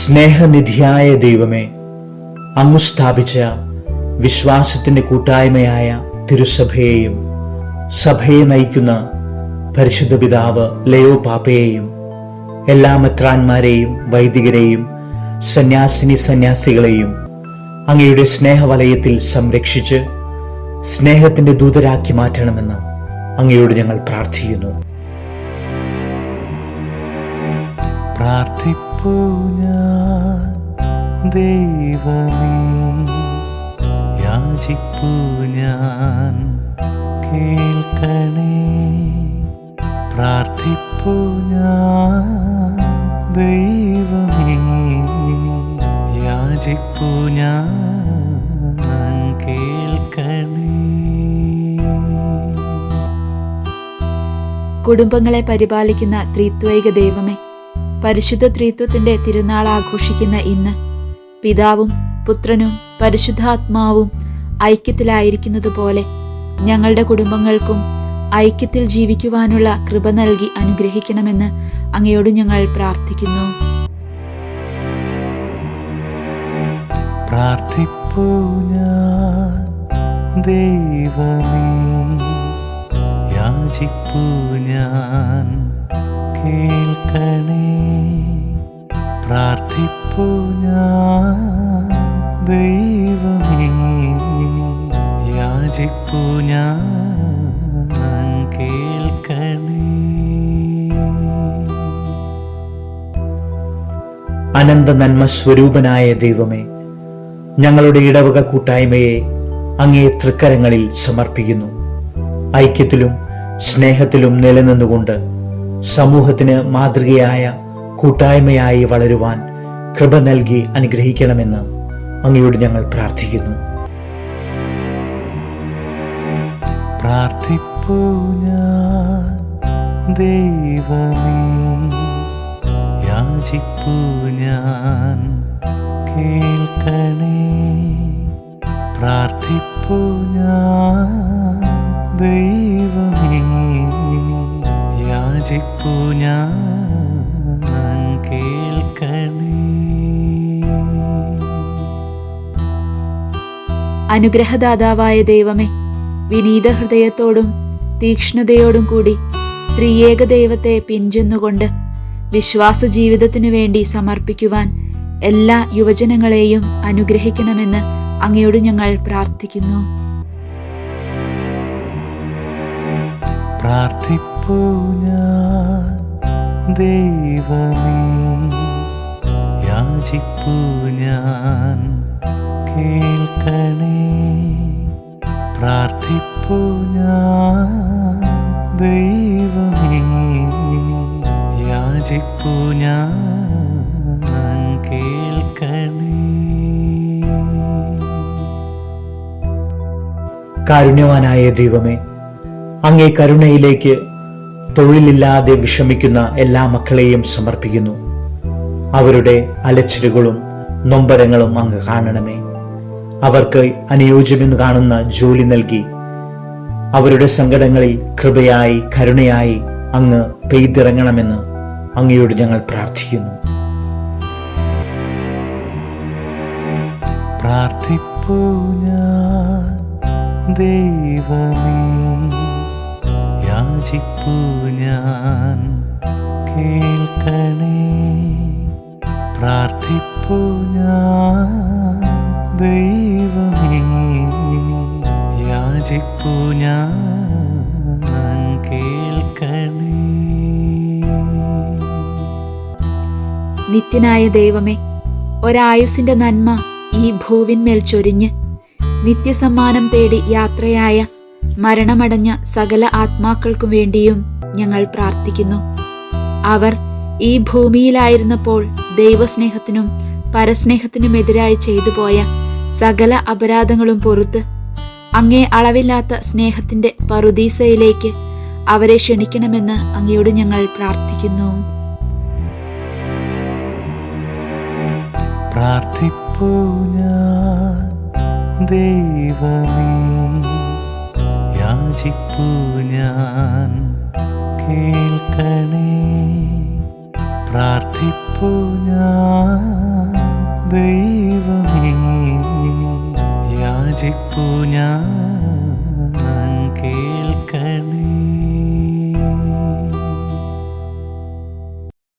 സ്നേഹനിധിയായ ദൈവമേ അങ്ങു സ്ഥാപിച്ച വിശ്വാസത്തിന്റെ കൂട്ടായ്മയായ തിരുസഭയെയും സഭയെ നയിക്കുന്ന പരിശുദ്ധ പിതാവ് ലയോ പാപ്പയെയും എല്ലാ മെത്രാന്മാരെയും വൈദികരെയും സന്യാസിനി സന്യാസികളെയും അങ്ങയുടെ സ്നേഹവലയത്തിൽ സംരക്ഷിച്ച് സ്നേഹത്തിന്റെ ദൂതരാക്കി മാറ്റണമെന്ന് അങ്ങയോട് ഞങ്ങൾ പ്രാർത്ഥിക്കുന്നു. പ്രാർത്ഥിപ്പൂ ഞാൻ. ദൈവമേ യാചിപ്പൂ ഞാൻ. കേൾക്കണേ. പ്രാർത്ഥിപ്പൂ ഞാൻ. ദൈവമേ യാചിപ്പൂ ഞാൻ. കുടുംബങ്ങളെ പരിപാലിക്കുന്ന ത്രിത്വൈക ദൈവമേ പരിശുദ്ധ ത്രിത്വത്തിന്റെ തിരുനാൾ ആഘോഷിക്കുന്ന ഇന്ന് പിതാവും പുത്രനും പരിശുദ്ധാത്മാവും ഐക്യത്തിലായിരിക്കുന്നത് പോലെ ഞങ്ങളുടെ കുടുംബങ്ങൾക്കും ഐക്യത്തിൽ ജീവിക്കുവാനുള്ള കൃപ നൽകി അനുഗ്രഹിക്കണമെന്ന് അങ്ങയോട് ഞങ്ങൾ പ്രാർത്ഥിക്കുന്നു. പ്രാർത്ഥിപ്പൂ ഞാൻ ഞാൻ കേൾക്കണേ. പ്രാർത്ഥിപ്പൂ ഞാൻ ദൈവമേ. യാചിപ്പൂ ഞാൻ കേൾക്കണേ. അനന്ത നന്മ സ്വരൂപനായ ദൈവമേ ഞങ്ങളുടെ ഇടവക കൂട്ടായ്മയെ അങ്ങേ തൃക്കരങ്ങളിൽ സമർപ്പിക്കുന്നു. ഐക്യത്തിലും സ്നേഹത്തിലും നിലനിന്നുകൊണ്ട് സമൂഹത്തിന് മാതൃകയായ കൂട്ടായ്മയായി വളരുവാൻ കൃപ നൽകി അനുഗ്രഹിക്കണമെന്ന് അങ്ങയോട് ഞങ്ങൾ പ്രാർത്ഥിക്കുന്നു. ദൈവമേ കേൾക്കണേ. പ്രാർത്ഥിപ്പൂ ഞാൻ ദൈവമേ അനുഗ്രഹദാതാവായ ദൈവമേ വിനീത ഹൃദയത്തോടും തീക്ഷ്ണതയോടും കൂടി ത്രിയേക ദൈവത്തെ പിഞ്ചെന്നുകൊണ്ട് വിശ്വാസ ജീവിതത്തിനു വേണ്ടി സമർപ്പിക്കുവാൻ എല്ലാ യുവജനങ്ങളെയും അനുഗ്രഹിക്കണമെന്ന് അങ്ങയോട് ഞങ്ങൾ പ്രാർത്ഥിക്കുന്നു. ദൈവമേ യാചിപ്പൂ ഞാൻ കേൾക്കണേ. പ്രാർത്ഥിപ്പു ഞാൻ ദൈവമേ. യാചിപ്പു ഞാൻ കാരുണ്യവാനായ ദൈവമേ അങ്ങേ കരുണയിലേക്ക് തൊഴിലില്ലാതെ വിഷമിക്കുന്ന എല്ലാ മക്കളെയും സമർപ്പിക്കുന്നു. അവരുടെ അലച്ചിലുകളും നൊമ്പരങ്ങളും അങ്ങ് കാണണമേ. അവർക്ക് അനുയോജ്യമെന്ന് കാണുന്ന ജോലി നൽകി. അവരുടെ സങ്കടങ്ങളിൽ കൃപയായി കരുണയായി അങ്ങ് പെയ്തിറങ്ങണമെന്ന് അങ്ങയോട് ഞങ്ങൾ പ്രാർത്ഥിക്കുന്നു. പ്രാർത്ഥിപ്പൂ ഞാൻ കേൾക്കണേ. പ്രാർത്ഥിപ്പൂ ഞാൻ യാചിപ്പൂ ഞാൻ കേൾക്കണേ. നിത്യനായ ദൈവമേ ഒരായുസിന്റെ നന്മ ഈ ഭൂവിന്മേൽ ചൊരിഞ്ഞ് നിത്യസമ്മാനം തേടി യാത്രയായ മരണമടഞ്ഞ സകല ആത്മാക്കൾക്കു വേണ്ടിയും ഞങ്ങൾ പ്രാർത്ഥിക്കുന്നു. അവർ ഈ ഭൂമിയിലായിരുന്നപ്പോൾ ദൈവസ്നേഹത്തിനും പരസ്നേഹത്തിനുമെതിരായി ചെയ്തു പോയ സകല അപരാധങ്ങളും പൊറുത്ത് അങ്ങേ അളവില്ലാത്ത സ്നേഹത്തിന്റെ പറുദീസയിലേക്ക് അവരെ ക്ഷണിക്കണമെന്ന് അങ്ങയോട് ഞങ്ങൾ പ്രാർത്ഥിക്കുന്നു. പ്രാർത്ഥിപ്പൂ ഞാൻ ഞാൻ കേൾക്കണേ. പ്രാർത്ഥി പ്രാർത്ഥിപ്പു ഞാൻ ദൈവമേ യാചിപ്പു ഞാൻ കേൾക്കണമേ